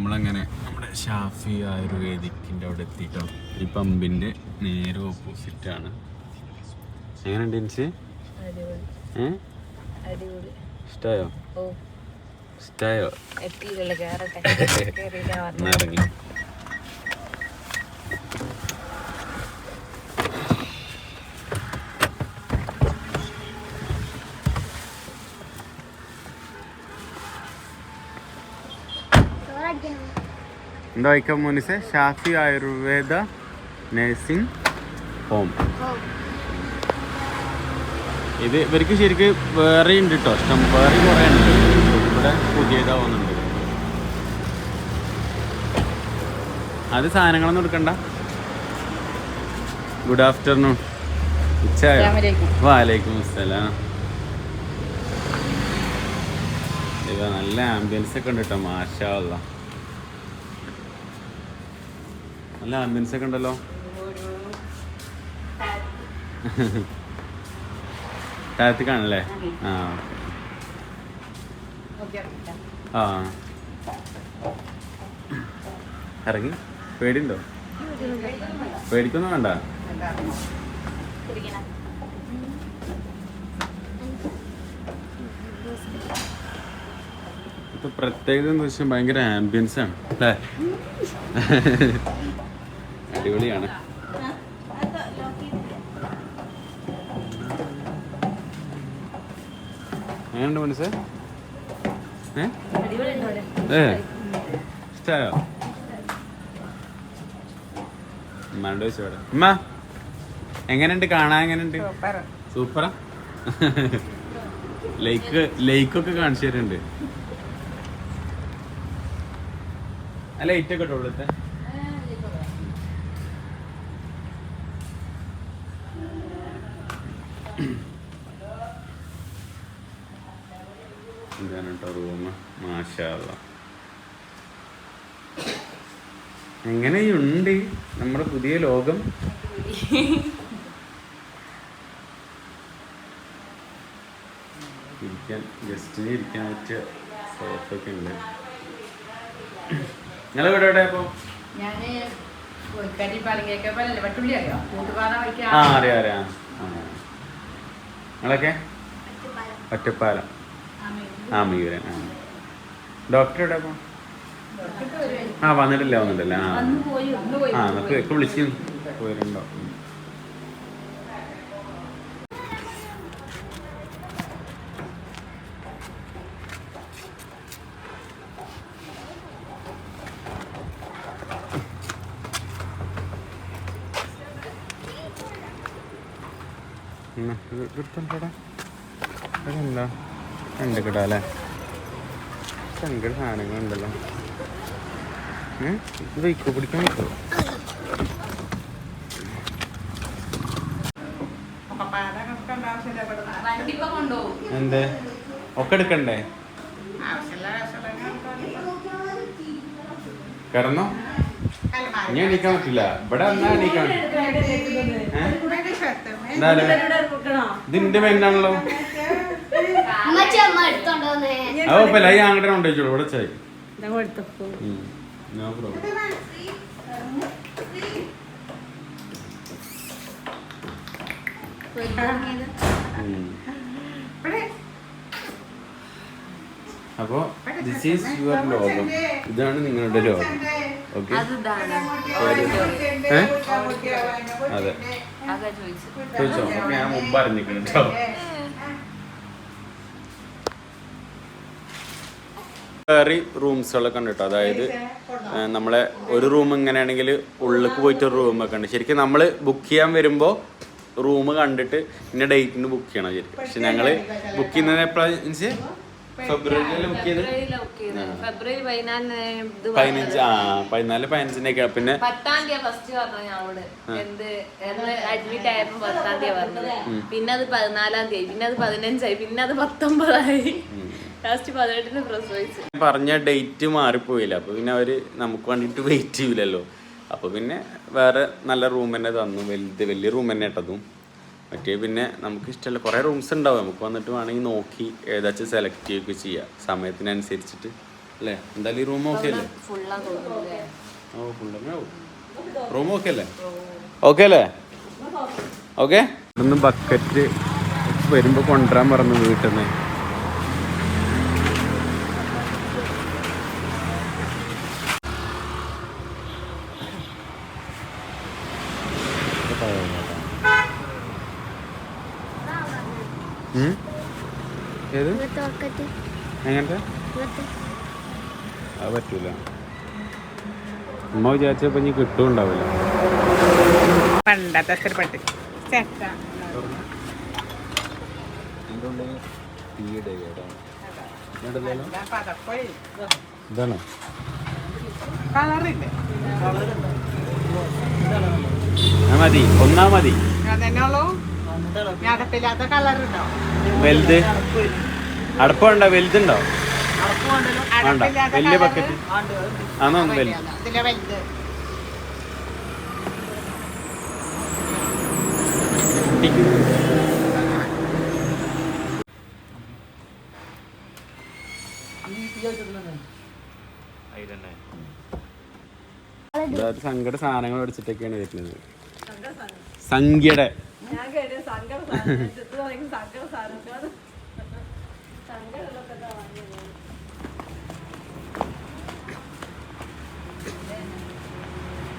നമ്മളങ്ങനെ നമ്മുടെ ഷാഫി ആയുർവേദിക്കിന്റെ അവിടെ എത്തിയിട്ടോ ഈ പമ്പിന്റെ നേരെ ഓപ്പോസിറ്റാണ്. ആണ് എങ്ങനെയുണ്ട് എനിക്ക് ഇഷ്ടമായോ ഇഷ്ടമായോ ഇറങ്ങി. എന്താ വായിക്കാം മോനിസെ? Shafi Ayurveda nursing home. ഇത് ഇവർക്ക് ശരിക്ക് വേറെ ഉണ്ട് കേട്ടോ ഇഷ്ടം വേറെ കുറേ ഉണ്ട്. ഇവിടെ പുതിയതാവുന്നുണ്ട്. അത് സാധനങ്ങളൊന്നും എടുക്കണ്ട. ഗുഡ് ആഫ്റ്റർനൂൺ ഉച്ച വാലേക്കും അസ്സലാം. നല്ല ആംബിയൻസ് ഒക്കെ ഉണ്ട് കേട്ടോ മാഷാ അല്ലാ. നല്ല ആംബിയൻസ് ഒക്കെ ഉണ്ടല്ലോ. താഴത്തേക്കാണല്ലേ ആ ആ. ഇറങ്ങി. പേടിയുണ്ടോ? പേടിക്കൊന്നും വേണ്ട. ഇപ്പൊ പ്രത്യേകത എന്ന് വെച്ചാൽ ഭയങ്കര ആംബിയൻസ് ആണ് അല്ലേ? അടിപൊളിയാണ്. എങ്ങനെയുണ്ട് മനസ്സേ? ഏ? ഇഷ്ടായോ? ഉമ്മാണ്ട് ഇവിടെ. ഉമ്മ എങ്ങനെയുണ്ട്? കാണാൻ എങ്ങനെയുണ്ട്? സൂപ്പറാ? ലൈക്ക് ലൈക്കൊക്കെ കാണിച്ചു തരുന്നുണ്ട്. ആ ലൈറ്റ് ഒക്കെ ഇട്ടോ. ഇവിടുത്തെ ഇതാണ് കേട്ടോ റൂം മാഷാള്ള എങ്ങനെയുണ്ട് നമ്മുടെ പുതിയ ലോകം? ഇരിക്കാൻ ഗസ്റ്റിന് ഇരിക്കാൻ പറ്റിയ സോഫൊക്കെ ഉണ്ട്. നിങ്ങൾ ഇവിടെ എവിടെ അപ്പോ? ആ അറിയാം അറിയാം. നിങ്ങളൊക്കെ? ഒറ്റപ്പാലം ആ മയൂരൻ ആ. ഡോക്ടർ എവിടെ അപ്പോ? ആ വന്നിട്ടില്ല വന്നിട്ടില്ല ആ. ആ നമുക്ക് ഇപ്പം വിളിച്ചു ഇത് എടുത്തോണ്ടോടാ. അതെന്താ രണ്ട് കേട്ടോ അല്ലേ രണ്ട് സാധനങ്ങളുണ്ടല്ലോ. ഇത് വയ്ക്കോ പിടിക്കാൻ വയ്ക്കോ? എന്തേ? ഒക്കെ എടുക്കണ്ടേ? കിടന്നോ? ഇനി എണീക്കാൻ പറ്റില്ല. ഇവിടെ എന്നാ എണീക്കാൻ ഇതിന്റെ എടുത്തോണ്ടോന്നേ അത് അങ്ങോട്ട് ഇവിടെ ചായി നോ പ്രോബ്ലം അപ്പോ ദിസ് ഈസ് യുവർ ലോകം. ഇതാണ് നിങ്ങളുടെ ലോകം. ഓക്കെ അത്. ചോദിച്ചു? ഞാൻ മുമ്പ് അറിഞ്ഞിട്ടുണ്ട് കേട്ടോ. വേറെ റൂംസുകളൊക്കെ ഉണ്ട് കേട്ടോ അതായത് നമ്മളെ ഒരു റൂം ഇങ്ങനെയാണെങ്കിൽ ഉള്ളിലേക്ക് പോയിട്ട് ഒരു റൂമൊക്കെ ഉണ്ട്. ശരിക്കും നമ്മൾ ബുക്ക് ചെയ്യാൻ വരുമ്പോൾ റൂം കണ്ടിട്ട് ഇന്ന ഡേറ്റിന് ബുക്ക് ചെയ്യണം ശരിക്കും. പക്ഷെ ഞങ്ങൾ ബുക്ക് ചെയ്യുന്നത് എപ്പോഴാണ് ഫെബ്രുവരിയിൽ ബുക്ക് ചെയ്ത് പതിനഞ്ച് ആ പതിനാല് പതിനഞ്ചിനൊക്കെ പിന്നെ പത്താം തീയതി ഫസ്റ്റ് പറഞ്ഞു ഞങ്ങളോട് എന്ത് എന്ന് അഡ്മിറ്റ് ആയപ്പോ പത്താം തീയതി പറഞ്ഞത്. പിന്നെ അത് പതിനാലാം തീയതി പിന്നെ അത് പതിനഞ്ചായി പിന്നെ അത് പത്തൊമ്പതായി. ലാസ്റ്റ് പതിനെട്ടിന് പ്രസവിച്ചു പറഞ്ഞ ഡേറ്റ് മാറിപ്പോയില്ല. അപ്പൊ പിന്നെ അവർ നമുക്ക് വേണ്ടിട്ട് വെയിറ്റ് ചെയ്യില്ലല്ലോ അപ്പൊ പിന്നെ വേറെ നല്ല റൂം തന്നെ തന്നു. വലുത് വലിയ റൂം തന്നെ ഇട്ടതും. മറ്റേ പിന്നെ നമുക്ക് ഇഷ്ടമല്ല കുറേ റൂംസ് ഉണ്ടാവും. നമുക്ക് വന്നിട്ട് വേണമെങ്കിൽ നോക്കി ഏതാച്ചും സെലക്ട് ചെയ്യുകയൊക്കെ ചെയ്യാം. സമയത്തിനനുസരിച്ചിട്ട്. അല്ലേ? എന്തായാലും ഈ റൂം ഓക്കെ അല്ലേ? ഓ ഫുള്ളങ്ങനെ റൂം ഓക്കെ അല്ലേ? ഓക്കെ അല്ലേ? ഓക്കെ ഇവിടുന്ന് ബക്കറ്റ് വരുമ്പോൾ കൊണ്ടുവരാൻ പറഞ്ഞു വീട്ടിൽ നിന്ന് ഏത്? എങ്ങനത്തെ? അത് പറ്റൂല. ഉമ്മ വിചാരിച്ചപ്പോ ഇനി കിട്ടുണ്ടാവില്ല. പണ്ടത്തെ ചേട്ടാ ഇതാണോ. മതി. ഒന്നാ മതി. വലുത്. അടപ്പുണ്ടോ വലുതുണ്ടോ? വേണ്ട വലിയ ബക്കറ്റ് ആണോ വലുത്. സങ്കട സാധനങ്ങൾ അടിച്ചിട്ടൊക്കെയാണ് വരുന്നത്. സംഖ്യയുടെ.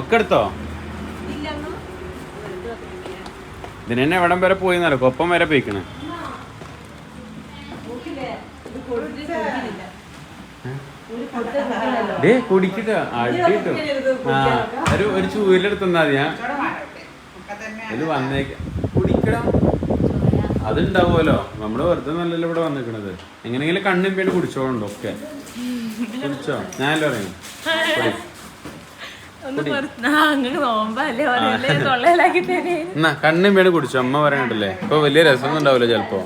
ഒക്കെ എടുത്തോ? ഇതിനെന്നെ എവിടം വരെ പോയി എന്നല്ല കൊപ്പം വരെ പോയിക്കണേ. ഡേ കുടിക്കട്ട. അടിട്ടോ ആ ഒരു ഒരു ചൂരിലെടുത്ത് തന്നാ മതി ഞാൻ ഇത് വന്നേക്ക. കുടിക്കണം. അതുണ്ടാവുമല്ലോ. നമ്മൾ വെറുതെ നല്ലല്ലോ ഇവിടെ വന്നിക്കണത്. എങ്ങനെയെങ്കിലും കണ്ണും പേടി കുടിച്ചോളുണ്ടോ? ഒക്കെ. കുടിച്ചോ? ഞാനല്ലോ പറയും എന്നാ കണ്ണും പേര് കുടിച്ചു. അമ്മ പറയണ്ടല്ലേ ഇപ്പൊ വലിയ രസമൊന്നും ഉണ്ടാവില്ല ചെലപ്പോ.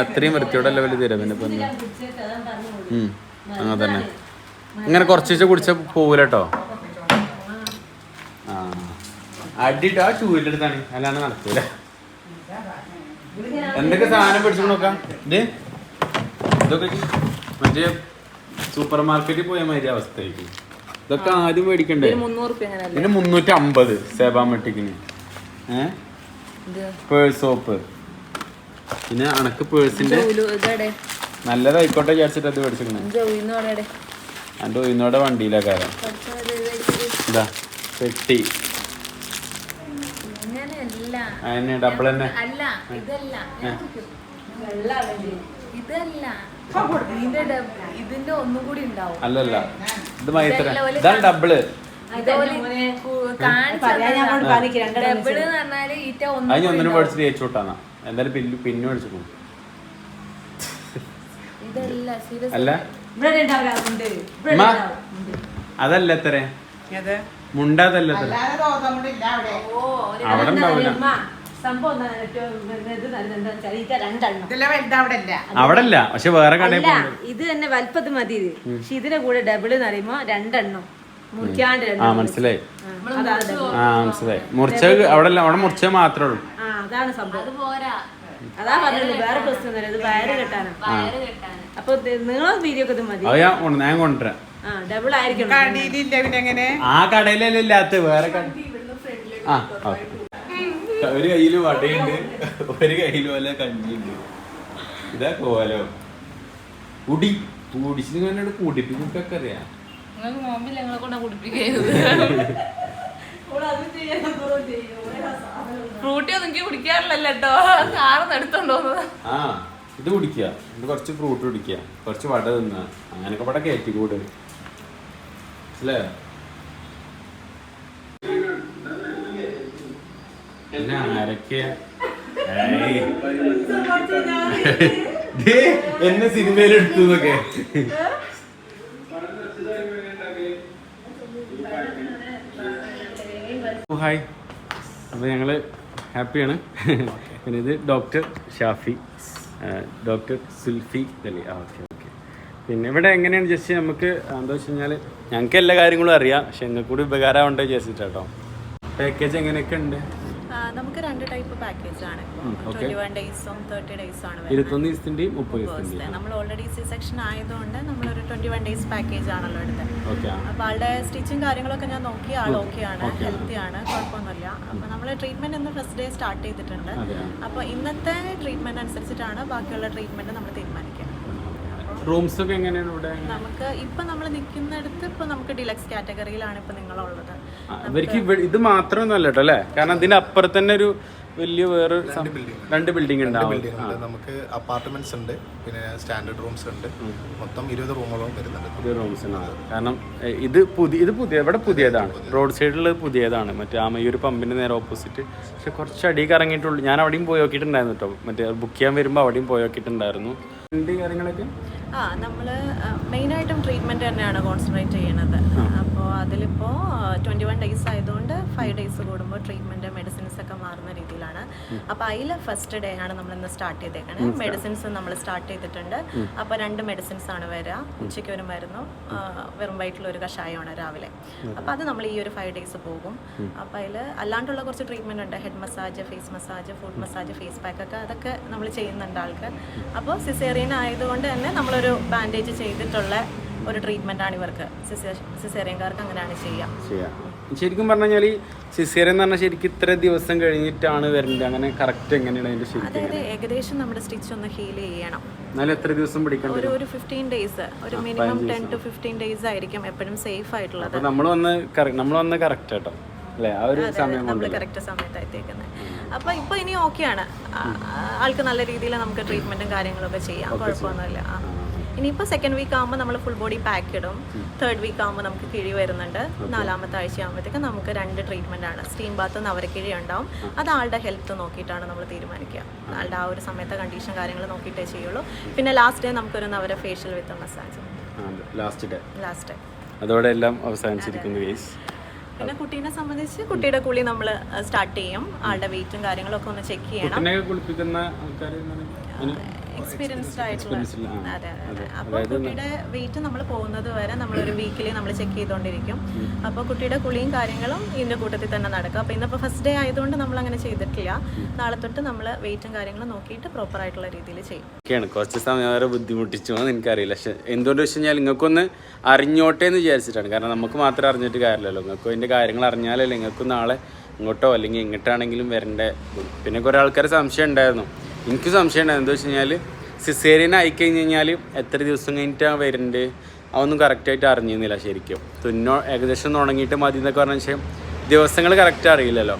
അത്രയും വൃത്തിയോടല്ല വലിയ തരാം പിന്നെ അങ്ങനെ തന്നെ. ഇങ്ങനെ കുറച്ച് കുടിച്ച പോവൂലട്ടോ. ആ. അടിട്ടോ ആ ചൂരിലെടുത്താണ്. അല്ലാണ്ട് നടക്കൂല. എന്തൊക്കെ സാധനം പിടിച്ചു നോക്കാം? ഇത്? ഇതൊക്കെ മറ്റേ സൂപ്പർ മാർക്കറ്റിൽ പോയ മാതിരി അവസ്ഥയായിരിക്കും. ഇതൊക്കെ ആദ്യം മേടിക്കണ്ടേ? പിന്നെ ഇതിന് മുന്നൂറ്റി അമ്പത് സേബാമെട്ടിക്കിന് പേഴ്സ് സോപ്പ്. പിന്നെ അണക്ക് പേഴ്സിന്റെ നല്ലതായിക്കോട്ടെ വിചാരിച്ചിട്ട് അത് മേടിച്ചിരിക്കണേ എന്റെ ഒഴിഞ്ഞോടെ എന്റെ ഒയിനോടെ വണ്ടിയിലെ കാര്യം ഇതാ പെട്ടി. അതിന് ഡബിൾ തന്നെ. അല്ല ഇതല്ല. ഇതല്ല. ഇതിന്റെ ഡബ്- ഇതിന്റെ ഒന്നും കൂടി ഉണ്ടാവും. അല്ലല്ല ഇത് മൈത്ര. ഇതാണ് ഡബിൾ ഇതോലെ ഡബിൾ എന്ന് പറഞ്ഞാൽ ഈറ്റ ഒന്നും അതിന് ഒന്നിനും മേടിച്ചിട്ട് വിട്ടാന്നാ. എന്തായാലും പിന്നെ പിന്നു മേടിച്ചു ഇതല്ല സീരിയസ് അല്ല? ഉമ്മ, അതല്ല എത്ര ഏത്? മുണ്ടാതല്ല എത്ര അല്ലാതെ തോന്നുന്നില്ല അവിടെ. അവിടെ ഉണ്ടാവില്ല സംഭവം അവിടെ ഇല്ല അവിടെ അല്ല. പക്ഷെ വേറെ കടയിൽ ഇത് തന്നെ വലുപ്പത് മതി ഇത്. പക്ഷെ ഇതിന്റെ കൂടെ ഡബിൾ എന്ന് പറയുമ്പോ രണ്ടെണ്ണം. മുറിക്കാണ്ട് ആ മനസ്സിലായി. ആ, മനസ്സിലായി. മുറിച്ച അവിടെ അല്ല അവിടെ മുറിച്ച മാത്രമേ ഉള്ളൂ. ആ അതാണ് സംഭവം. അത് പറഞ്ഞത് വേറെ പ്രശ്നം ഇത് വയറ് അപ്പൊ ഒക്കെ മതി. ഞാൻ കൊണ്ട്- കൊണ്ടുവരാം. ആ ഡബിൾ ആ കടയിലല്ല ഇല്ലാത്ത വേറെ ആ ഓക്കെ. ഒരു കയ്യിൽ വടയുണ്ട് ഒരു കയ്യിൽ പോലെ കഞ്ഞിയുണ്ട്. ഇതാ കോലോ. കുടി കുടിച്ചിട്ട് കണ്ടോട് കുടിപ്പിക്കൊക്കെ അറിയാം. ഫ്രൂട്ടി ഒന്നും കുടിക്കാറില്ലല്ലോ കേട്ടോ. ആ ഇത് കുടിക്കുക. ഇത് കുറച്ച് ഫ്രൂട്ട് കുടിക്കുക. കുറച്ച് വട തിന്നുക അങ്ങനൊക്കെ ഇവിടെ കയറ്റിക്കൂട് അല്ലേ പിന്നെ ആരൊക്കെയാ എന്നെ സിനിമയിൽ എടുത്തു എന്നൊക്കെ ഹായ്. അപ്പോൾ ഞങ്ങൾ ഹാപ്പിയാണ്. പിന്നെ ഇത് ഡോക്ടർ ഷാഫി ഡോക്ടർ സുൽഫി അലി. ആ ഓക്കെ ഓക്കെ. പിന്നെ ഇവിടെ എങ്ങനെയാണ് ജസ്റ്റ് നമുക്ക് എന്താ വെച്ച് കഴിഞ്ഞാൽ ഞങ്ങൾക്ക് എല്ലാ കാര്യങ്ങളും അറിയാം. പക്ഷെ എന്നെ കൂടി ഉപകാരമാവേണ്ടത് ജസ്റ്റ് കേട്ടോ പാക്കേജ് എങ്ങനെയൊക്കെ ഉണ്ട്? രണ്ട് ടൈപ്പ് പാക്കേജ് ആണ് ട്വന്റി വൺ ഡേയ്സും തേർട്ടി ഡേയ്സും ആണ് ഇരുപത്തൊന്ന് ദിവസത്തിന്റെയും മുപ്പത് ദിവസത്തെ. നമ്മൾ ഓൾറെഡി സി സെക്ഷൻ ആയതുകൊണ്ട് നമ്മളൊരു ട്വന്റി വൺ ഡേയ്സ് പാക്കേജ് ആണല്ലോ എടുത്തത്. അപ്പൊ അപ്പോൾ ആളുടെ സ്റ്റിച്ചും കാര്യങ്ങളൊക്കെ ഞാൻ നോക്കി ആൾ ഓക്കെ ആണ് ഹെൽത്തി ആണ് കുഴപ്പമൊന്നുമില്ല. അപ്പൊ നമ്മൾ ട്രീറ്റ്മെന്റ് ഇന്ന് ഫസ്റ്റ് ഡേ സ്റ്റാർട്ട് ചെയ്തിട്ടുണ്ട്. അപ്പൊ അപ്പോൾ ഇന്നത്തെ ട്രീറ്റ്മെന്റ് അനുസരിച്ചിട്ടാണ് ബാക്കിയുള്ള ട്രീറ്റ്മെന്റ് നമ്മൾ തീരുമാനിക്കുക റൂംസ് ഒക്കെ എങ്ങനെയാണ് ഇവിടെ? നമുക്ക് ഇപ്പൊ നമ്മൾ നിൽക്കുന്നിടത്ത് ഇപ്പൊ നമുക്ക് ഡിലക്സ് കാറ്റഗറിയിലാണ് ഇപ്പൊ നിങ്ങളുള്ളത്. ഇവർക്ക് ഇത് മാത്രമൊന്നുമല്ല കേട്ടോ അല്ലേ? കാരണം ഇതിന്റെ അപ്പുറത്ത് തന്നെ ഒരു വലിയ വേറെ രണ്ട് ബിൽഡിംഗ് ബിൽഡിംഗ് ഉണ്ട്. നമുക്ക് അപ്പാർട്ട്മെന്റ്സ് ഉണ്ട് പിന്നെ സ്റ്റാൻഡേർഡ് റൂംസ് ഉണ്ട്. മൊത്തം ഇരുപത് റൂമുകളും വരുന്നുണ്ട്. റൂംസ് കാരണം ഇത് പുതിയ ഇത് പുതിയ ഇവിടെ പുതിയതാണ്. റോഡ് സൈഡിൽ പുതിയതാണ്. മറ്റേ ആ മയൂർ പമ്പിന്റെ നേരെ ഓപ്പോസിറ്റ് പക്ഷെ കുറച്ച് അടിയിൽ ഇറങ്ങിയിട്ടുള്ളൂ ഞാൻ അവിടെയും പോയി നോക്കിയിട്ടുണ്ടായിരുന്നു കേട്ടോ. മറ്റേ ബുക്ക് ചെയ്യാൻ വരുമ്പോൾ അവിടെയും പോയി നോക്കിയിട്ടുണ്ടായിരുന്നു. കാര്യങ്ങളൊക്കെ? ആ നമ്മൾ മെയിനായിട്ടും ട്രീറ്റ്മെന്റ് തന്നെയാണ് കോൺസെൻട്രേറ്റ് ചെയ്യണത്. അപ്പോൾ അതിലിപ്പോൾ ട്വന്റി വൺ ഡേയ്സ് ആയതുകൊണ്ട് ഫൈവ് ഡേയ്സ് കൂടുമ്പോൾ ട്രീറ്റ്മെന്റ് മെഡിസിൻസ് ഒക്കെ മാറുന്ന രീതിയിലാണ്. അപ്പോൾ അതിൽ ഫസ്റ്റ് ഡേ ആണ് നമ്മൾ ഇന്ന് സ്റ്റാർട്ട് ചെയ്തേക്കണേ മെഡിസിൻസ് നമ്മൾ സ്റ്റാർട്ട് ചെയ്തിട്ടുണ്ട്. അപ്പോൾ രണ്ട് മെഡിസിൻസ് ആണ് വരിക ഉച്ചയ്ക്ക് ഒരു മരുന്നും വെറും വൈറ്റിലൊരു ഒരു കഷായമാണ് രാവിലെ. അപ്പോൾ അത് നമ്മൾ ഈ ഒരു ഫൈവ് ഡേയ്സ് പോകും. അപ്പോൾ അതിൽ അല്ലാണ്ടുള്ള കുറച്ച് ട്രീറ്റ്മെന്റ് ഉണ്ട്. Head massage face massage foot massage face pack ഒക്കെ അതൊക്കെ നമ്മൾ ചെയ്യുന്നുണ്ട് ആൾക്ക്. അപ്പോൾ സിസേറിയൻ ആയതുകൊണ്ട് തന്നെ നമ്മളൊരു ബാൻഡേജ് ചെയ്തിട്ടുള്ള ഒരു ട്രീറ്റ്മെന്റ് ആണ് ഇവർക്ക്. സിസേറിയൻകാർക്ക് അങ്ങനെയാണ് ചെയ്യുക ചെയ്യാം. ശരിക്കും പറഞ്ഞു കഴിഞ്ഞാൽ ഈ സിസേറിയൻ എന്ന് പറഞ്ഞാൽ ശരിക്കും ഇത്ര ദിവസം കഴിഞ്ഞിട്ടാണ് വരുന്നത് അങ്ങനെ കറക്റ്റ് എങ്ങനെയാണ് അതിന്റെ അതായത് ഏകദേശം നമ്മുടെ സ്റ്റിച്ച് ഒന്ന് ഹീൽ ചെയ്യണം. എത്ര ദിവസം പിടിക്കണം ഒരു ഒരു ഫിഫ്റ്റീൻ ഡേയ്സ് ഒരു minimum ten to fifteen days ആയിരിക്കും എപ്പോഴും സേഫ് ആയിട്ടുള്ളത്. നമ്മൾ വന്ന് നമ്മൾ വന്ന് കറക്റ്റ് കേട്ടോ അല്ലേ? ആ ഒരു സമയം നമ്മൾ കറക്റ്റ് അപ്പൊ ഇപ്പൊ ഇനി ഓക്കെയാണ് ആൾക്ക് നല്ല രീതിയിൽ നമുക്ക് ട്രീറ്റ്മെന്റും കാര്യങ്ങളൊക്കെ ചെയ്യാം. കുഴപ്പമൊന്നുമില്ല. ഇനിയിപ്പോൾ സെക്കൻഡ് വീക്ക് ആകുമ്പോൾ നമ്മൾ ഫുൾ ബോഡി പാക്ക് ഇടും. തേർഡ് വീക്ക് ആകുമ്പോൾ നമുക്ക് കിഴി വരുന്നുണ്ട്. നാലാമത്തെ ആഴ്ച ആകുമ്പോഴത്തേക്ക് നമുക്ക് രണ്ട് ട്രീറ്റ്മെന്റ് ആണ്. സ്റ്റീം ബാത്ത് നവരക്കിഴി ഉണ്ടാവും. അത് ആളുടെ ഹെൽത്ത് നോക്കിയിട്ടാണ് നമ്മൾ തീരുമാനിക്കുക. ആളുടെ ആ ഒരു സമയത്തെ കണ്ടീഷൻ കാര്യങ്ങൾ നോക്കിയിട്ടേ ചെയ്യുള്ളൂ. പിന്നെ ലാസ്റ്റ് ഡേ നമുക്കൊരു Navara facial with massage last day last day അതോടെ എല്ലാം അവസാനിച്ചിരിക്കുന്നു കേസ് പിന്നെ കുട്ടീനെ സംബന്ധിച്ച് കുട്ടിയുടെ കുളി നമ്മൾ സ്റ്റാർട്ട് ചെയ്യും. ആളുടെ വെയിറ്റും കാര്യങ്ങളൊക്കെ ഒന്ന് ചെക്ക് ചെയ്യണം. കുളിപ്പിക്കുന്ന എക്സ്പീരിയൻസ്ഡ് ആയിട്ടുള്ള Experienced അതെ അതെ അപ്പോൾ കുട്ടിയുടെ വെയിറ്റ് നമ്മൾ പോകുന്നത് വരെ നമ്മളൊരു വീക്കിലി നമ്മൾ ചെക്ക് ചെയ്തുകൊണ്ടിരിക്കും അപ്പോൾ കുട്ടിയുടെ കുളിയും കാര്യങ്ങളും ഇതിന്റെ കൂട്ടത്തിൽ തന്നെ നടക്കും. അപ്പോൾ ഇന്നിപ്പോൾ ഫസ്റ്റ് ഡേ ആയതുകൊണ്ട് നമ്മൾ അങ്ങനെ ചെയ്തിട്ടില്ല നാളെ തൊട്ട് നമ്മൾ വെയിറ്റും കാര്യങ്ങളും നോക്കിയിട്ട് പ്രോപ്പർ ആയിട്ടുള്ള രീതിയിൽ ചെയ്യും. ഒക്കെയാണ്. കുറച്ച് സമയം വരെ ബുദ്ധിമുട്ടിച്ചു എന്ന് എനിക്കറിയില്ല. പക്ഷെ എന്തുകൊണ്ട് വെച്ച് കഴിഞ്ഞാൽ നിങ്ങൾക്കൊന്ന് അറിഞ്ഞോട്ടെ എന്ന് വിചാരിച്ചിട്ടാണ്. കാരണം നമുക്ക് മാത്രം അറിഞ്ഞിട്ട് കാര്യമല്ലല്ലോ. നിങ്ങൾക്ക് അതിന്റെ കാര്യങ്ങൾ അറിഞ്ഞാലല്ലേ നിങ്ങൾക്ക് നാളെ ഇങ്ങോട്ടോ അല്ലെങ്കിൽ ഇങ്ങോട്ടാണെങ്കിലും വരണ്ടേ. പിന്നെ കുറേ ആൾക്കാർ സംശയം ഉണ്ടായിരുന്നു. എനിക്ക് സംശയം ഉണ്ടായിരുന്നു എന്താ വെച്ച് കഴിഞ്ഞാൽ സിസേറിയൻ ആയിക്കഴിഞ്ഞ് കഴിഞ്ഞാൽ എത്ര ദിവസം കഴിഞ്ഞിട്ടാണ് വരുന്നുണ്ട് അതൊന്നും കറക്റ്റായിട്ട് അറിഞ്ഞിരുന്നില്ല ശരിക്കും. തുന്നോ ഏകദേശം തുടങ്ങിയിട്ട് മതി എന്നൊക്കെ പറഞ്ഞ വെച്ചാൽ ദിവസങ്ങൾ കറക്റ്റ് അറിയില്ലല്ലോ.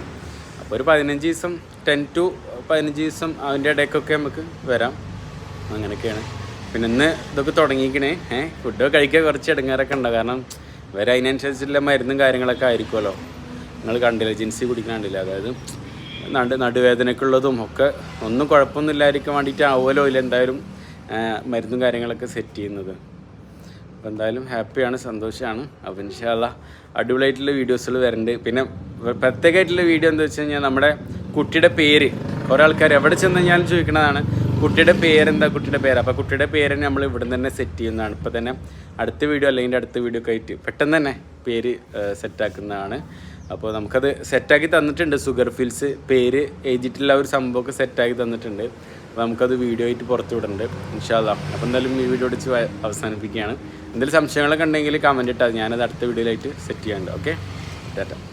അപ്പോൾ ഒരു പതിനഞ്ച് ദിവസം ടെൻ ടു പതിനഞ്ച് ദിവസം അതിന്റെ ഇടയ്ക്കൊക്കെ നമുക്ക് വരാം. അങ്ങനെയൊക്കെയാണ്. പിന്നെ ഇന്ന് ഇതൊക്കെ തുടങ്ങിക്കണേ ഏഹ് ഫുഡൊക്കെ കഴിക്കാൻ കുറച്ച് ഇടങ്ങാറൊക്കെ ഉണ്ടാവും കാരണം ഇവർ അതിനനുസരിച്ചുള്ള മരുന്നും കാര്യങ്ങളൊക്കെ ആയിരിക്കുമല്ലോ. നിങ്ങൾ കണ്ടില്ല ജിൻസി കുടിക്കാൻ കണ്ടില്ല? അതായത് നടു നടുവേദനക്കുള്ളതും ഒക്കെ ഒന്നും കുഴപ്പമൊന്നുമില്ലായിരിക്കാൻ വേണ്ടിയിട്ട് ആവുമല്ലോ ഇല്ല എന്തായാലും മരുന്നും കാര്യങ്ങളൊക്കെ സെറ്റ് ചെയ്യുന്നത്. അപ്പോൾ എന്തായാലും ഹാപ്പിയാണ് സന്തോഷമാണ് അപ്പോൾ ഇൻഷാല്ല അടിപൊളിയായിട്ടുള്ള വീഡിയോസുകൾ വരുന്നുണ്ട് പിന്നെ പ്രത്യേകമായിട്ടുള്ള വീഡിയോ എന്താ വെച്ച് കഴിഞ്ഞാൽ നമ്മുടെ കുട്ടിയുടെ പേര്. കുറേ ആൾക്കാർ എവിടെ ചെന്ന് കഴിഞ്ഞാലും ചോദിക്കുന്നതാണ് കുട്ടിയുടെ പേരെന്താ? കുട്ടിയുടെ പേര്. അപ്പോൾ കുട്ടിയുടെ പേര് നമ്മൾ ഇവിടെ തന്നെ സെറ്റ് ചെയ്യുന്നതാണ്. ഇപ്പോൾ തന്നെ അടുത്ത വീഡിയോ അല്ലെങ്കിൽ അടുത്ത വീഡിയോ ഒക്കെ ആയിട്ട് പെട്ടെന്ന് തന്നെ പേര് സെറ്റാക്കുന്നതാണ് അപ്പോൾ നമുക്കത് സെറ്റാക്കി തന്നിട്ടുണ്ട്. സുഗർ ഫിൽസ് പേര് എഴുതിയിട്ടുള്ള ഒരു സംഭവമൊക്കെ സെറ്റാക്കി തന്നിട്ടുണ്ട്. അപ്പോൾ നമുക്കത് വീഡിയോ ആയിട്ട് പുറത്ത് വിടുന്നുണ്ട് ഇൻഷാല്ല അപ്പോൾ എന്തായാലും ഈ വീഡിയോ അടിച്ച് അവസാനിപ്പിക്കുകയാണ്. എന്തെങ്കിലും സംശയങ്ങളൊക്കെ ഉണ്ടെങ്കിൽ കമന്റ് ഇട്ടാൽ ഞാനത് അടുത്ത വീഡിയോയിലായിട്ട് സെറ്റ് ചെയ്യാനുണ്ട് ഓക്കെ ടാറ്റ